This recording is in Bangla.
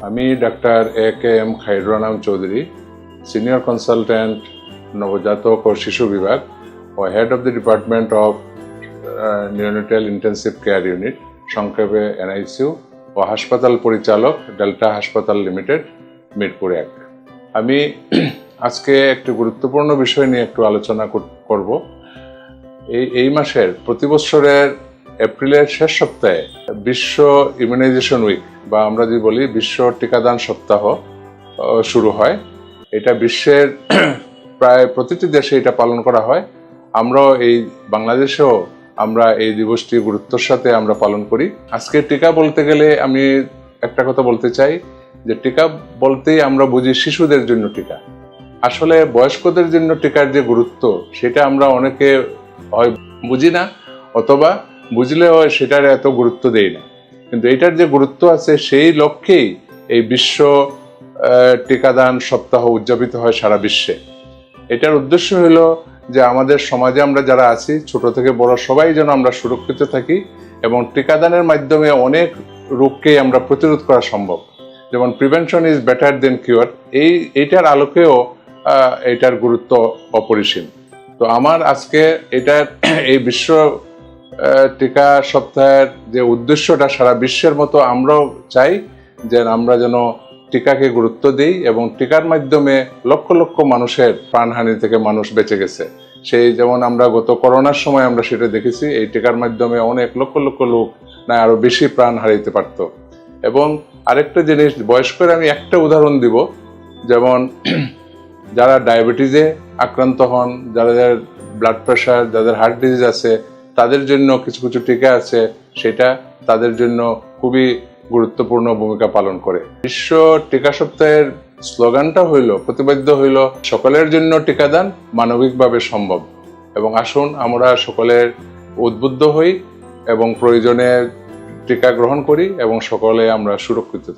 আমি doctor A K M Khairul Anam Chowdhury, senior consultant নবজাতক ও শিশু বিভাগ ও head of the department of neonatal intensive care unit, সংক্ষেপে এনআইসিউ, ও হাসপাতাল পরিচালক ডেল্টা হাসপাতাল লিমিটেড, মিরপুর এক। আমি আজকে একটি গুরুত্বপূর্ণ বিষয় নিয়ে একটু আলোচনা কর- করব। এই এই মাসের প্রতি বছরের এপ্রিলের শেষ সপ্তাহে বিশ্ব ইমিউনাইজেশন উইক বা আমরা যদি বলি বিশ্ব টিকাদান সপ্তাহ শুরু হয়। এটা বিশ্বের প্রায় প্রতিটি দেশে এটা পালন করা হয়। আমরাও এই, বাংলাদেশেও আমরা এই দিবসটি গুরুত্বর সাথে আমরা পালন করি। আজকে টিকা বলতে গেলে আমি একটা কথা বলতে চাই, যে টিকা বলতেই আমরা বুঝি শিশুদের জন্য টিকা। আসলে বয়স্কদের জন্য টিকার যে গুরুত্ব, সেটা আমরা অনেকে হয় বুঝি না, অথবা বুঝলেও সেটার এত গুরুত্ব দেই না। কিন্তু এটার যে গুরুত্ব আছে সেই লক্ষ্যেই এই বিশ্ব টিকাদান সপ্তাহ উদযাপিত হয় সারা বিশ্বে। এটার উদ্দেশ্য হলো যে আমাদের সমাজে আমরা যারা আছি, ছোট থেকে বড় সবাই যেন আমরা সুরক্ষিত থাকি এবং টিকাদানের মাধ্যমে অনেক রোগকেই আমরা প্রতিরোধ করা সম্ভব। যেমন prevention is better than cure. এই এইটার আলোকেও এটার গুরুত্ব অপরিসীম। তো আমার আজকে এটার, এই বিশ্ব টিকা সপ্তাহের যে উদ্দেশ্যটা সারা বিশ্বের মতো আমরাও চাই যে আমরা যেন টিকাকে গুরুত্ব দিই এবং টিকার মাধ্যমে লক্ষ লক্ষ মানুষের প্রাণহানি থেকে মানুষ বেঁচে গেছে। সেই যেমন আমরা গত করোনার সময় আমরা সেটা দেখেছি, এই টিকার মাধ্যমে অনেক লক্ষ লক্ষ লোক না আরও বেশি প্রাণ হারাইতে পারত। এবং আরেকটা জিনিস বয়স্কের আমি একটা উদাহরণ দিব, যেমন যারা ডায়াবেটিসে আক্রান্ত হন, যাদের ব্লাড প্রেশার যাদের হার্ট ডিজিজ আছে তাদের জন্য কিছু কিছু টিকা আছে, সেটা তাদের জন্য খুবই গুরুত্বপূর্ণ ভূমিকা পালন করে। বিশ্ব টিকা সপ্তাহের স্লোগানটা হইল প্রতিবাদ্য হইল, সকলের জন্য টিকাদান মানবিকভাবে সম্ভব। এবং আসুন আমরা সকলের উদ্বুদ্ধ হই এবং প্রয়োজনে টিকা গ্রহণ করি এবং সকলে আমরা সুরক্ষিত থাকি।